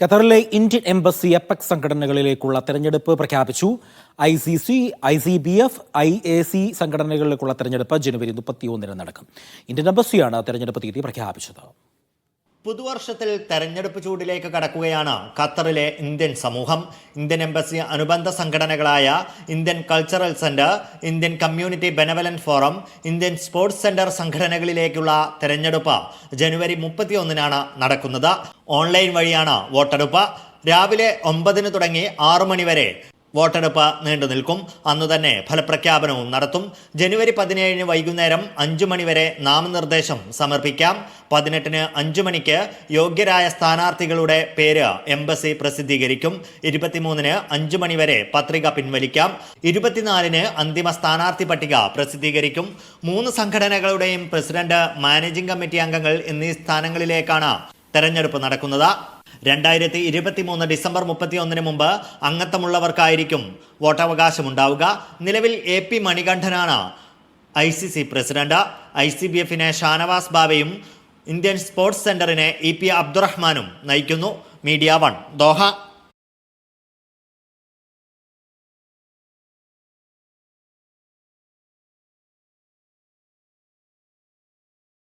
ഖത്തറിലെ Indian embassy epic സംഘടനകളിലേക്കുള്ള തെരഞ്ഞെടുപ്പ് പ്രഖ്യാപിച്ചു. I C C I C B F I A C സംഘടനകളിലേക്കുള്ള തെരഞ്ഞെടുപ്പ് ജനുവരി മുപ്പത്തിയൊന്നിന് നടക്കും. ഇന്ത്യൻ എംബസിയാണ് തെരഞ്ഞെടുപ്പ് തീയതി പ്രഖ്യാപിച്ചത്. പുതുവർഷത്തിൽ തെരഞ്ഞെടുപ്പ് ചൂടിലേക്ക് കടക്കുകയാണ് ഖത്തറിലെ ഇന്ത്യൻ സമൂഹം. ഇന്ത്യൻ എംബസി അനുബന്ധ സംഘടനകളായ Indian cultural centre Indian community benevolent forum Indian sports centre സംഘടനകളിലേക്കുള്ള തെരഞ്ഞെടുപ്പ് ജനുവരി മുപ്പത്തിയൊന്നിനാണ് നടക്കുന്നത്. ഓൺലൈൻ വഴിയാണ് വോട്ടെടുപ്പ്. രാവിലെ ഒമ്പതിന് തുടങ്ങി ആറു മണിവരെ വോട്ടെടുപ്പ് നീണ്ടു നിൽക്കും. അന്നു തന്നെ ഫലപ്രഖ്യാപനവും നടത്തും. ജനുവരി പതിനേഴിന് വൈകുന്നേരം അഞ്ചു മണിവരെ നാമനിർദ്ദേശം സമർപ്പിക്കാം. പതിനെട്ടിന് അഞ്ചു മണിക്ക് യോഗ്യരായ സ്ഥാനാർത്ഥികളുടെ പേര് എംബസി പ്രസിദ്ധീകരിക്കും. ഇരുപത്തിമൂന്നിന് അഞ്ചു മണിവരെ പത്രിക പിൻവലിക്കാം. ഇരുപത്തിനാലിന് അന്തിമ സ്ഥാനാർത്ഥി പട്ടിക പ്രസിദ്ധീകരിക്കും. മൂന്ന് സംഘടനകളുടെയും പ്രസിഡന്റ് മാനേജിംഗ് കമ്മിറ്റി അംഗങ്ങൾ എന്നീ സ്ഥാനങ്ങളിലേക്കാണ് തെരഞ്ഞെടുപ്പ് നടക്കുന്നത്. രണ്ടായിരത്തി ഇരുപത്തി മൂന്ന് ഡിസംബർ മുപ്പത്തി ഒന്നിന് മുമ്പ് അംഗത്വമുള്ളവർക്കായിരിക്കും വോട്ടവകാശമുണ്ടാവുക. നിലവിൽ A P മണികണ്ഠനാണ് I C C president. I C B എഫിനെ ഷാനവാസ് ബാബയും ഇന്ത്യൻ സ്പോർട്സ് സെന്ററിനെ ഇ പി അബ്ദുറഹ്മാനും നയിക്കുന്നു. Media One Doha.